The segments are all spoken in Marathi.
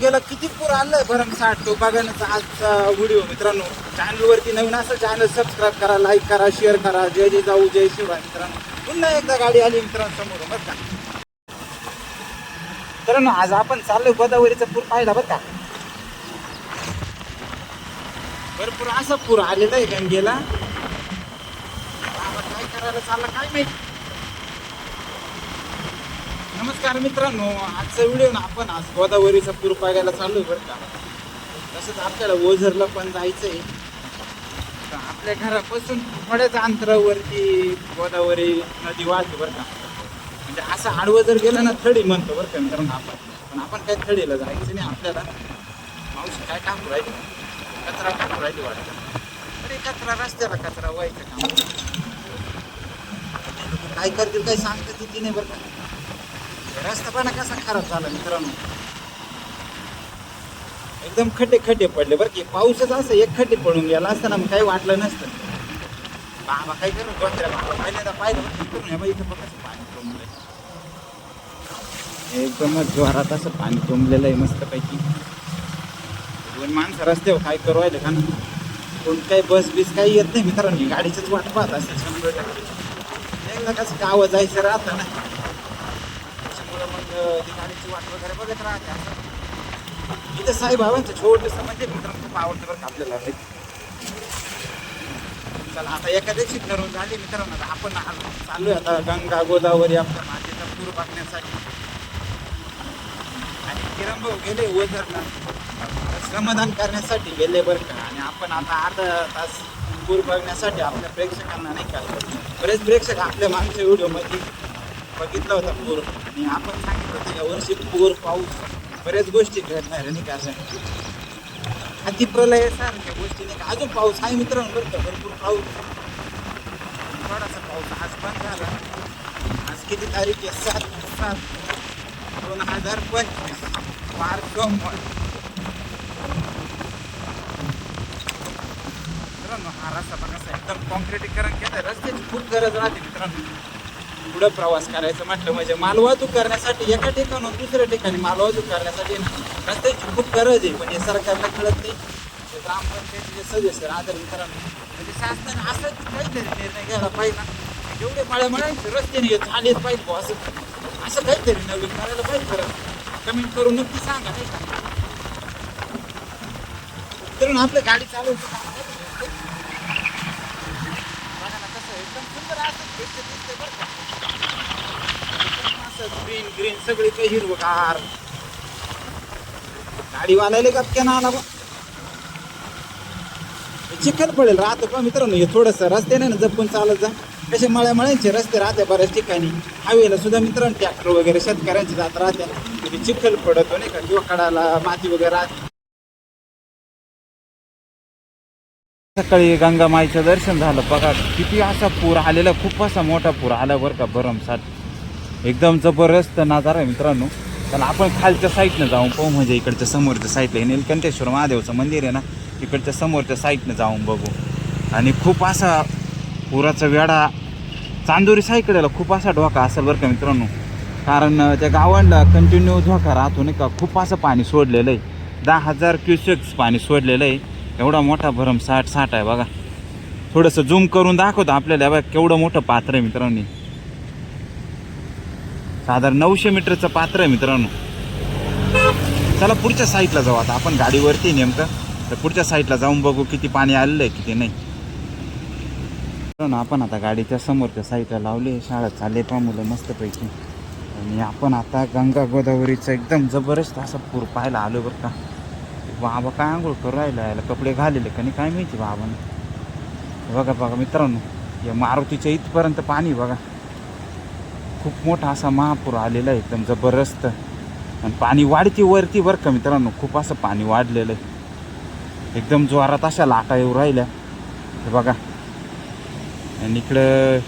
गेला किती पूर आलाय भरमसाठ तो बघण्याचा आजचा व्हिडिओ मित्रांनो. चॅनल वरती नवीन असं चॅनल सबस्क्राईब करा लाईक करा शेअर करा. जय जय जाऊ जय शिवाय मित्रांनो. पुन्हा एकदा गाडी आली मित्रांनो समोर बरं का? मित्रांनो आज आपण चाललोय गोदावरीचा पूर पाहिला बरं का? भरपूर असा पूर आलेला आहे गंगेला. काय करायला चालला काय माहिती? नमस्कार मित्रांनो आजचा व्हिडिओ ना आपण आज गोदावरीचा पूर पाहायला चालू बरं का. तसंच आपल्याला ओझरला पण जायचंय. तर आपल्या घरापासून थोड्याच अंतरावरती गोदावरी नदी वाहते बरं का. म्हणजे असं आडवं जर गेलं ना थडी म्हणतो बरं का मित्रांनो आपण. पण आपण काय थडीला जायचं नाही आपल्याला. मावशी काय टाकू राहिली? कचरा टाकू राहिली वाटतं. अरे कचरा रस्त्याला कचरा व्हायचं काम. काय करतील काय सांगतं ती नाही बरं का. रस्ता पण कसा खराब झाला मित्रांनो? एकदम खड्डे खड्डे पडले बरं की. पाऊसच असं एक खड्डे पडून गेला असताना मग काही वाटलं नसतं. बाबा काय करू? डोक्याला बाबा. पहिल्यांदा पाहिलं करून हे बाई इथं बघ कसं पाणी तुंबलंय. एकदमच जोरात असं पाणी तुंबलेलं आहे मस्तपैकी. दोन माणसं रस्त्यावर काय करू राहिले का ना? कोण काही बस बीस काही येत नाही मित्रांनो. ही गाडीचीच वाट पाहत असेल शंभर टक्के. एकदा कसं गावं जायचं राहतं ना. गाडीची वाट वगैरे बघत राहते. असं इथं साईबाबांचं छोटंसं म्हणजे मित्रांनो खूप आवडतं बरं का आपल्याला. चला आता एखाद्याची ठरवून झाली मित्रांनो आता आपण चालू आहे आता गंगा गोदावरी आपल्या मातेचा पूर बघण्यासाठी. आणि किरण भाऊ गेले ओझरला श्रमदान करण्यासाठी गेले बरं का. आणि आपण आता अर्धा तास पूर बघण्यासाठी आपल्या प्रेक्षकांना नाही का बरेच प्रेक्षक आपल्या मागच्या व्हिडिओमध्ये बघितला होता पूर. आणि आपण सांगितलं होतं यावर्षी पूर पाऊस बऱ्याच गोष्टी घडणार आहे नाही का असं. अतिप्रलय सारख्या गोष्टी नाही का. अजून पाऊस आहे मित्रांनो बरं का भरपूर पाऊस. थोडासा पाऊस आज पण झाला. आज किती तारीख आहे? सात सात दोन हजार पंचवीस. फार कम मित्रांनो हा रस्ता बघा कसा एकदम कॉन्क्रिटीकरण केलं रस्त्याची खूप गरज राहते मित्रांनो. पुढं प्रवास करायचं म्हटलं म्हणजे मालवाहतूक करण्यासाठी एका ठिकाणून दुसऱ्या ठिकाणी मालवाहतूक करण्यासाठी रस्त्याची खूप गरज आहे. पण हे सरकारला कळत नाही. ग्रामपंचायतीचे सदस्य आदर मित्रांनो म्हणजे शासनाने असं काहीतरी निर्णय घ्यायला पाहिजे ना. जेवढे मळ्या मळ्यांचे रस्ते नाही झालेच पाहिजे बुवा असं. असं काहीतरी नवीन करायला पाहिजे खरं. कमेंट करून नक्की सांगा नाही का? तर आपलं गाडी चालवतो. बघा ना कसं एकदम सुंदर असं ग्रीन ग्रीन सगळी काही हिरवगार. का क्या ना आला बा चिखल पडेल राहतं का मित्रांनो? हे थोडंसं नाही ना जपून चालत जा. कसे मळ्या मळ्यांचे रस्ते राहते बऱ्याच ठिकाणी. हवेला सुद्धा मित्रांनो ट्रॅक्टर वगैरे शेतकऱ्यांचे जात राहते. तिथे चिखल पडतो नाही का किंवा कडाला माती वगैरे राहते. सकाळी गंगा माईचं दर्शन झालं. बघा किती असा पूर आलेला खूप असा मोठा पूर आला बरं का भरमसाठ. एकदम जबरदस्त नजारा आहे मित्रांनो. तर आपण खालच्या साईडनं जाऊन पाहू. म्हणजे इकडच्या समोरच्या साईडला हे निलकंठेश्वर महादेवचं मंदिर आहे ना इकडच्या समोरच्या साईडनं जाऊन बघू. आणि खूप असा पुराचा वेढा चांदोरी साईकडेला खूप असा धोका असेल बरं का मित्रांनो. कारण त्या गावांना कंटिन्यू धोका राहतो नाही का. खूप असं पाणी सोडलेलं आहे. दहा हजार क्युसेक्स पाणी सोडलेलं आहे. एवढा मोठा भरम साठ साठ आहे बघा. थोडंसं झूम करून दाखवतो आपल्याला. बघा केवढं मोठं पात्र आहे मित्रांनो साधारण नऊशे मीटरचं पात्र आहे मित्रांनो. चला पुढच्या साईडला जाऊ आता. आपण गाडीवरती नेमकं. तर पुढच्या साईडला जाऊन बघू किती पाणी आलेलं आहे किती नाही. मित्रांनो, आपण आता गाडीच्या समोरच्या साईडला लावले शाळा चालले पा मुलं मस्तपैकी. आणि आपण आता गंगा गोदावरीचं एकदम जबरदस्त असा पूर पाहायला आलो बरं का. बाबा काय आंघोळ करू राहिला याला? कपडे घालेले का नाही? काय माहिती बाबाने. बघा बघा मित्रांनो या मारुतीच्या इथपर्यंत पाणी बघा. खूप मोठा असा महापूर आलेला आहे एकदम जबरदस्त. आणि पाणी वाढती वरती बरं का मित्रांनो खूप असं पाणी वाढलेलं आहे. एकदम जोरात अशा लाटा येऊ राहिल्या. हे बघा. आणि इकडं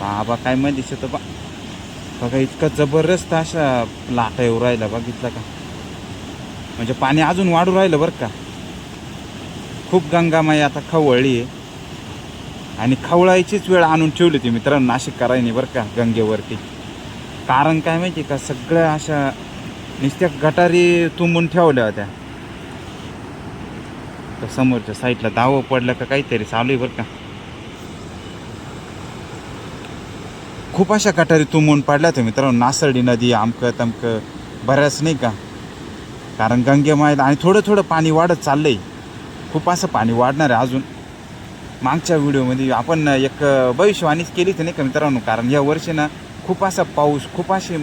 बाबा काय माहिती दिसत बा बघा इतकं जबरदस्त अशा लाटा येऊ राहिल्या बघितलं का? म्हणजे पाणी अजून वाढू राहिलं बरं का? खूप गंगामाई आता खवळली आहे. आणि खवळायचीच वेळ आणून ठेवली होती मित्रांनो नाशिक करायनी बरं का गंगेवरती. कारण काय माहिती का सगळ्या अशा नुसत्या गटारी तुंबून ठेवल्या होत्या. तर समोरच्या साईडला दावं पडलं का काहीतरी चालू आहे बरं का. खूप अशा गटारी तुंबून पडल्या होत्या मित्रांनो नासर्डी नदी आमकं तमकं बऱ्याच नाही का. कारण गंगेमायला आणि थोडं थोडं पाणी वाढत चाललंय. खूप असं पाणी वाढणार आहे अजून. मागच्या व्हिडिओमध्ये आपण एक भविष्यवाणीच केली होती नाही का मित्रांनो? कारण या वर्षी ना खूप असा पाऊस खूप अशी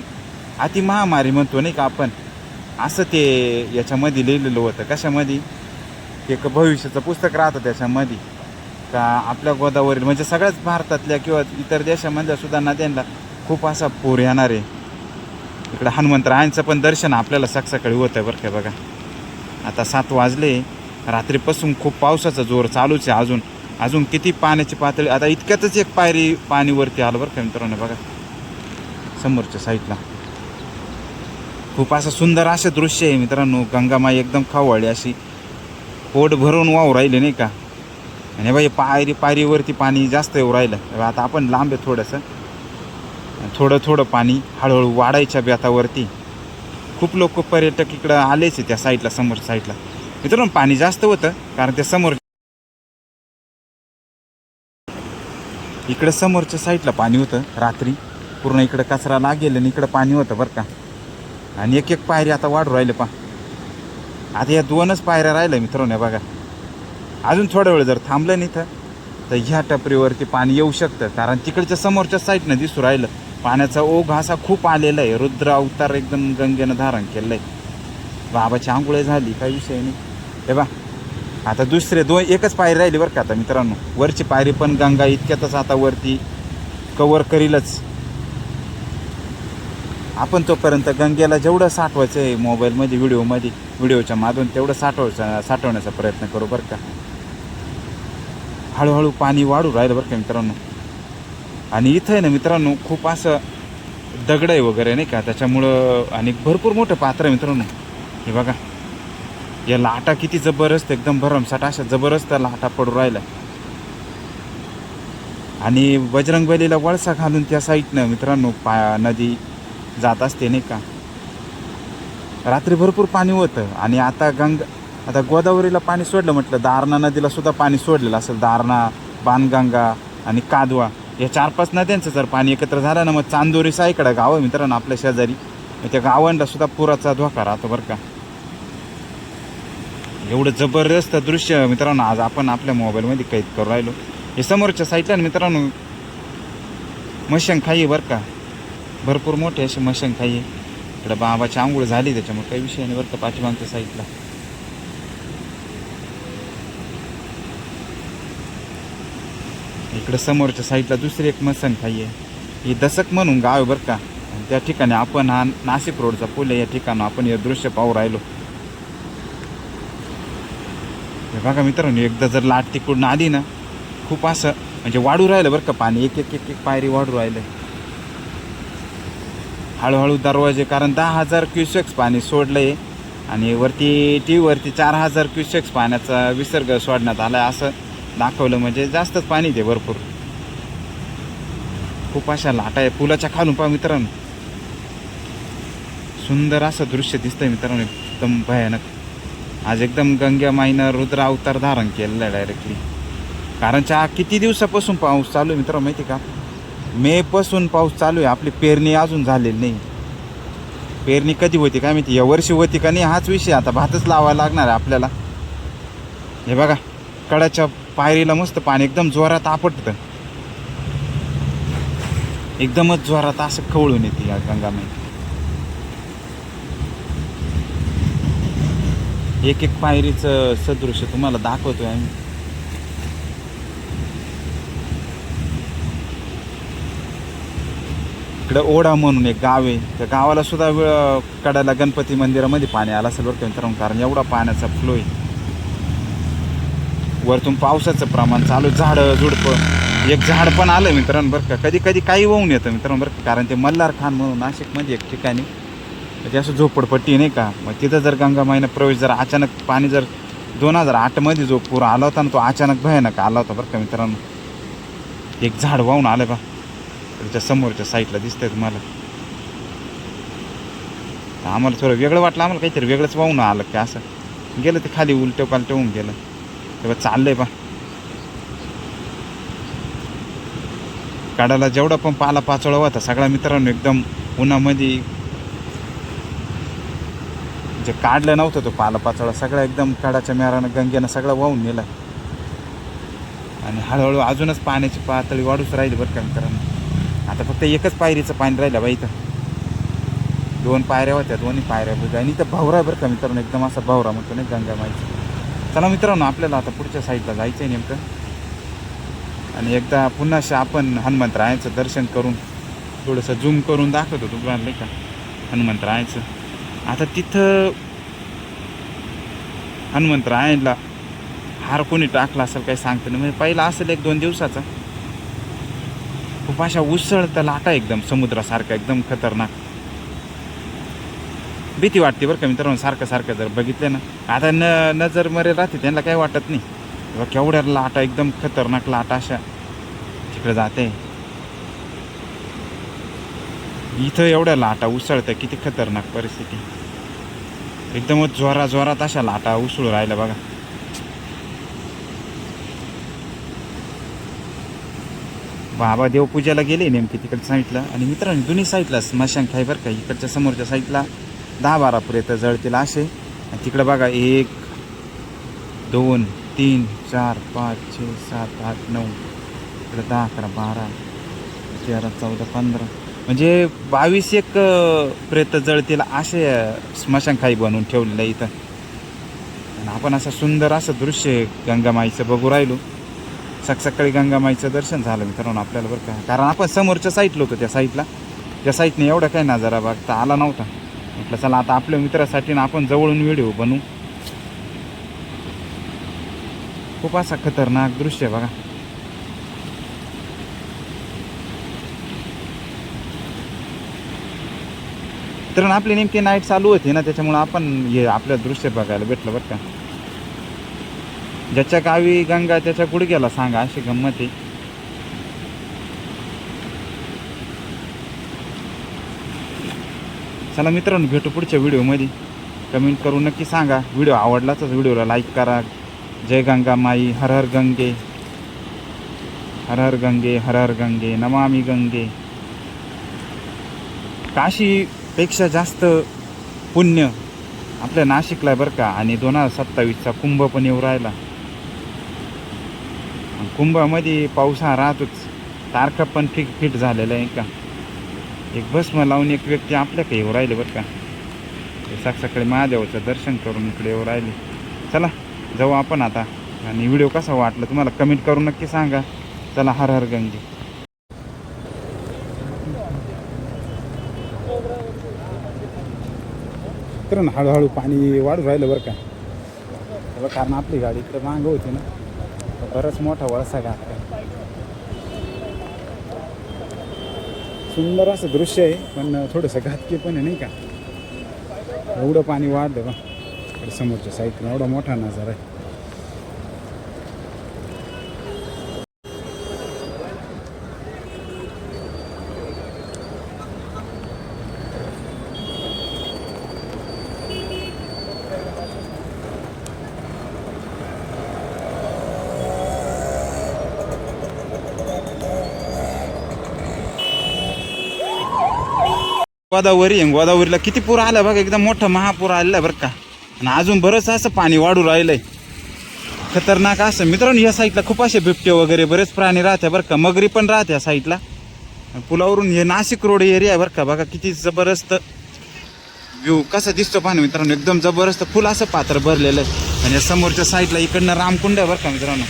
अति महामारी म्हणतो नाही का आपण? असं ते याच्यामध्ये लिहिलेलं होतं. कशामध्ये? एक भविष्याचं पुस्तक राहतं त्याच्यामध्ये. का आपल्या गोदावरील म्हणजे सगळ्याच भारतातल्या किंवा इतर देशामधल्या सुद्धा नद्यांना खूप असा पूर येणार आहे. इकडं हनुमंतरायांचं पण दर्शन आपल्याला सकाळी होतं बरं का बघा. आता सात वाजले रात्रीपासून खूप पावसाचा जोर चालूच आहे अजून. अजून किती पाण्याची पातळी? आता इतक्यातच एक पायरी पाणीवरती आलं बरं का मित्रांनो बघा. समोरच्या साईडला. खूप असं सुंदर असं दृश्य आहे मित्रांनो. गंगामाई एकदम खवळली अशी. पोट भरून वाहू राहिले नाही का? आणि बाई पायरी पायरीवरती पाणी जास्त येऊ राहिलं. आता आपण लांब आहे थोडंसं. थोडं थोडं पाणी हळूहळू वाढायच्या बेतावरती. खूप लोक पर्यटक इकडं आलेच आहे त्या साईडला समोर साईडला. मित्रांनो पाणी जास्त होतं कारण त्या समोर इकडं समोरच्या साईडला पाणी होतं रात्री. पूर्ण इकडं कचरा लागेल आणि इकडं पाणी होतं बरं का. आणि एक एक पायरी आता वाढू राहिले पा आता या दोनच पायऱ्या राहिल्या मित्रांनो बघा. अजून थोडा वेळ जर थांबलं नाही इथं तर ह्या टपरीवरती पाणी येऊ शकतं. कारण तिकडच्या समोरच्या साईडनं दिसू राहिलं. पाण्याचा ओघ असा खूप आलेला आहे. रुद्र अवतार एकदम गंगेनं धारण केलं आहे बाबाची आंघोळ झाली काही विषय नाही. हे बा आता दुसरे दोन एकच पायरी राहिली बरं का आता मित्रांनो. वरची पायरी पण गंगा इतक्यातच आता वरती. कवर करीलच. आपण तोपर्यंत गंगेला जेवढं साठवायचं आहे मोबाईलमध्ये व्हिडिओमध्ये व्हिडिओच्या माधून तेवढं साठवायचं साठवण्याचा प्रयत्न करू बरं का. हळूहळू पाणी वाढू राहिलं बरं का मित्रांनो. आणि इथं आहे ना मित्रांनो खूप असं दगड आहे वगैरे नाही का? त्याच्यामुळं आणि भरपूर मोठं पात्र आहे मित्रांनो. हे बघा. या लाटा किती जबरदस्त एकदम भरमसाट अशा जबरदस्त लाटा पडू राहिल्या. आणि बजरंगबलीला वळसा घालून त्या साईडनं मित्रांनो पा नदी जात असते नाही का? रात्री भरपूर पाणी होतं आणि आता गंग आता गोदावरीला पाणी सोडलं म्हटलं दारणा नदीला सुद्धा पाणी सोडलेलं असेल. दारणा बाणगंगा आणि कादवा या चार पाच नद्यांचं जर पाणी एकत्र झालं ना मग चांदोरी साईकडं गाव आहे मित्रांनो आपल्या शेजारी. त्या गावांना सुद्धा पुराचा धोका राहतो बरं का. एवढं जबरदस्त दृश्य मित्रांनो आज आपण आपल्या मोबाईलमध्ये कैद करू राहिलो. हे समोरच्या साईडला मित्रांनो मशंखाई आहे बरं का. भरपूर मोठे असे मशंखाई आहे. इकडं बाबाची आंघोळ झाली त्याच्यामुळे काही विषय नाही बरं का पाठीमागच्या साईडला इकडं समोरच्या साईडला दुसरी एक मसनखाई आहे. ही दसक म्हणून गाव आहे बरं का. आणि त्या ठिकाणी आपण हा नाशिक रोडचा पूल आहे या ठिकाणी आपण हे दृश्य पाहू राहिलो. हे बघा मित्रांनो एकदा जर लाट तिकडून आली ना खूप असं म्हणजे वाढू राहिलं बरं का पाणी. एक एक एक एक पायरी वाढू राहिलं. हळूहळू दरवाजे कारण दहा हजार क्युसेक्स पाणी सोडलं आहे आणि वरती टी व्हीवरती चार हजार क्युसेक्स पाण्याचा विसर्ग सोडण्यात आला आहे असं दाखवलं. म्हणजे जास्तच पाणी ते भरपूर. खूप अशा लाटा आहे. पुलाच्या खालून पहा मित्रांनो. सुंदर असं दृश्य दिसतंय मित्रांनो. एकदम भयानक. आज एकदम गंग्या माईनं रुद्र अवतार धारण केलेलं आहे डायरेक्टली कारण चहा किती दिवसापासून पाऊस चालू आहे मित्र माहिती का? मेपासून पाऊस चालू आहे. आपली पेरणी अजून झालेली नाही. पेरणी कधी होती काय माहिती? या वर्षी होती का नाही? हाच विषय आता भातच लावायला लागणार आहे आपल्याला. हे बघा कडाच्या पायरीला मस्त पाणी एकदम जोरात आपटतं. एकदमच जोरात असं खवळून येते या गंगामाई एक एक पायरीचं सदृश्य तुम्हाला दाखवतोय आम्ही. इकडं ओढा म्हणून एक गाव आहे. त्या गावाला सुद्धा वेळ कडाला गणपती मंदिरामध्ये पाणी आलं असेल बरं मित्रांनो कारण एवढा पाण्याचा फ्लो आहे. वरतून पावसाचं प्रमाण चालू झाडं झुडपं. एक झाड पण आलं मित्रांनो बरं का. कधी कधी काही होऊन येतं मित्रांनो बरं का. कारण ते मल्हार खान म्हणून नाशिकमध्ये एक ठिकाणी ती असं झोपडपट्टी नाही का? मग तिथं जर गंगामाईनं प्रवेश जर अचानक पाणी जर दोन हजार आठमध्ये जो पूर आला होता ना तो अचानक भयानक आला होता बरं का मित्रांनो. एक झाड वाहून आलं बा. त्याच्या समोरच्या साईडला दिसतंय तुम्हाला. आम्हाला थोडं वेगळं वाटलं आम्हाला काहीतरी वेगळंच वाहून आलं का असं. गेलं ते खाली उलटं पालटं होऊन गेलं. तेव्हा चाललंय बा. काढायला जेवढा पण पाला पाचोळा होता सगळ्या मित्रांनो एकदम उन्हामध्ये जे काढलं नव्हतं तो पालापाचोळा सगळा एकदम कडाच्या मेरानं गंगेनं सगळं वाहून नेला. आणि हळूहळू अजूनच पाण्याची पातळी वाढूच राहिली बरं का मित्रांनो. आता फक्त एकच पायरीचं पाणी राहिलं बाई इथं. दोन पायऱ्या होत्या दोन्ही पायऱ्या बुजा आणि इथं भावरा बरं का मित्रांनो एकदम असा भावरा म्हणतो नाही गंगा माईचा. चला मित्रांनो आपल्याला आता पुढच्या साईडला जायचं आहे नेमकं. आणि एकदा पुन्हा अशा आपण हनुमंतरायाचं दर्शन करून थोडंसं झूम करून दाखवतो तुम्हाला नाही का? हनुमंतरायाचं. आता तिथं हनुमंतरायणला हार कोणी टाकला असेल काही सांगतं नाही. म्हणजे पहिला असेल एक दोन दिवसाचा. खूप अशा उसळत्या लाटा एकदम समुद्रासारखा एकदम खतरनाक. भीती वाटते बरं का मित्रांनो सारखं सारखं जर बघितलं ना. आता न नजर मरे राहते त्यांना काही वाटत नाही. बघ केवढ्या लाटा एकदम खतरनाक लाटा अशा तिकडे जाते. इथं एवढ्या लाटा उसळतं किती खतरनाक परिस्थिती. एकदमच जोरा जोरात अशा लाटा उसळू राहिल्या बघा. बाबा देवपूजेला गेले नेमके तिकडच्या साईडला. आणि मित्रांनो दोन्ही साईडला स्मशान खाय बरं का इकडच्या समोरच्या साईडला. दहा बारापर्यंत जळतील असे. आणि तिकडं बघा एक दोन तीन चार पाच छे सात आठ नऊ. इकडं दहा अकरा बारा तेरा चौदा पंधरा. म्हणजे बावीस एक प्रेत जळतील असे स्मशानखाई बनवून ठेवलेलं आहे इथं. आणि आपण असं सुंदर असं दृश्य गंगामाईचं बघू राहिलो. सकाळी गंगामाईचं दर्शन झालं मित्रांनो आपल्याला बरं का. कारण आपण समोरच्या साईटला होतो त्या साईटला त्या साईटने एवढा काही नजारा बघता आला नव्हता. म्हटलं चला आता आपल्या मित्रासाठी ना आपण जवळून व्हिडिओ बनवू. खूप असा खतरनाक दृश्य आहे बघा. तर आपली नेमकी नाईट चालू होती ना त्याच्यामुळं आपण हे आपलं दृश्य बघायला भेटलं बरं का. ज्याच्या गावी गंगा त्याच्या गुडघ्याला सांगा अशी गंमत आहे. चला मित्रांनो भेटू पुढच्या व्हिडिओमध्ये. कमेंट करून नक्की सांगा. व्हिडिओ आवडलाच व्हिडिओला लाईक करा. जय गंगा माई हर हर गंगे. हर हर गंगे हर हर गंगे नमामी गंगे. काशी पेक्षा जास्त पुण्य आपल्या नाशिकला आहे बरं का. आणि दोन हजार सत्तावीसचा कुंभ पण येऊ राहिला. कुंभामध्ये पाऊस हा राहतोच. तारखा पण फिक फिट झालेला आहे का? एक भस्म लावून एक व्यक्ती आपल्याकडे येऊ राहिले बरं का. साक्षाकडे सकाळी महादेवाचं दर्शन करून इकडे येऊ राहिले. चला जाऊ आपण आता. आणि व्हिडिओ कसा वाटला तुम्हाला कमेंट करून नक्की सांगा. चला हर हर गंगे. तर ना हळूहळू पाणी वाढू राहिलं बरं का. तेव्हा कारण आपली गाडी इकडे मागं होती ना. तर बराच मोठा वळसा घातला. सुंदर असं दृश्य आहे पण थोडंसं घातकी पण आहे नाही का. एवढं पाणी वाढलं बा समोरच्या साईडला एवढा मोठा नजारा आहे. गोदावरी आहे. गोदावरीला किती पूर आला बघा एकदम मोठा महापूर आलेला आहे बरं का. आणि अजून बरंच असं पाणी वाढू राहिलंय. खतरनाक असं. मित्रांनो या साईडला खूप असे बिबटे वगैरे बरेच प्राणी राहते बरं का. मगरी पण राहते या साईडला पुलावरून हे नाशिक रोड एरिया आहे बरं का. बघा किती जबरदस्त व्ह्यू कसा दिसतो पाणी मित्रांनो. एकदम जबरदस्त फुल असं पात्र भरलेलं आहे. आणि समोरच्या साईडला इकडनं रामकुंड आहे बरं का मित्रांनो.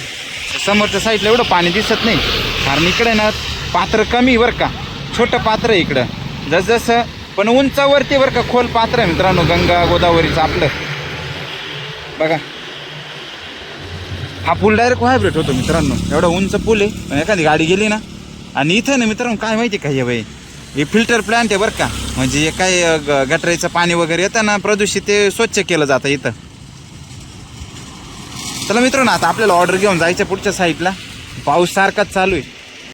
समोरच्या साईडला एवढं पाणी दिसत नाही. कारण इकडे ना पात्र कमी बरं का. छोटं पात्र आहे इकडं. जसजसं पण उंचावरती बरं का खोल पात्र आहे मित्रांनो गंगा गोदावरीचं आपलं. बघा. हा पूल डायरेक्ट व्हायब्रेट होतो मित्रांनो. एवढा उंच पूल आहे पण एखादी गाडी गेली ना आणि इथं ना मित्रांनो काय माहिती का हे बाई? हे फिल्टर प्लांट आहे बरं का. म्हणजे हे काय अ, ग- पाणी वगैरे येतं ना प्रदूषित ते स्वच्छ केलं जातं इथं. चला मित्रांनो आता आपल्याला ऑर्डर घेऊन जायचं पुढच्या साईडला पाऊस सारखाच चालू आहे.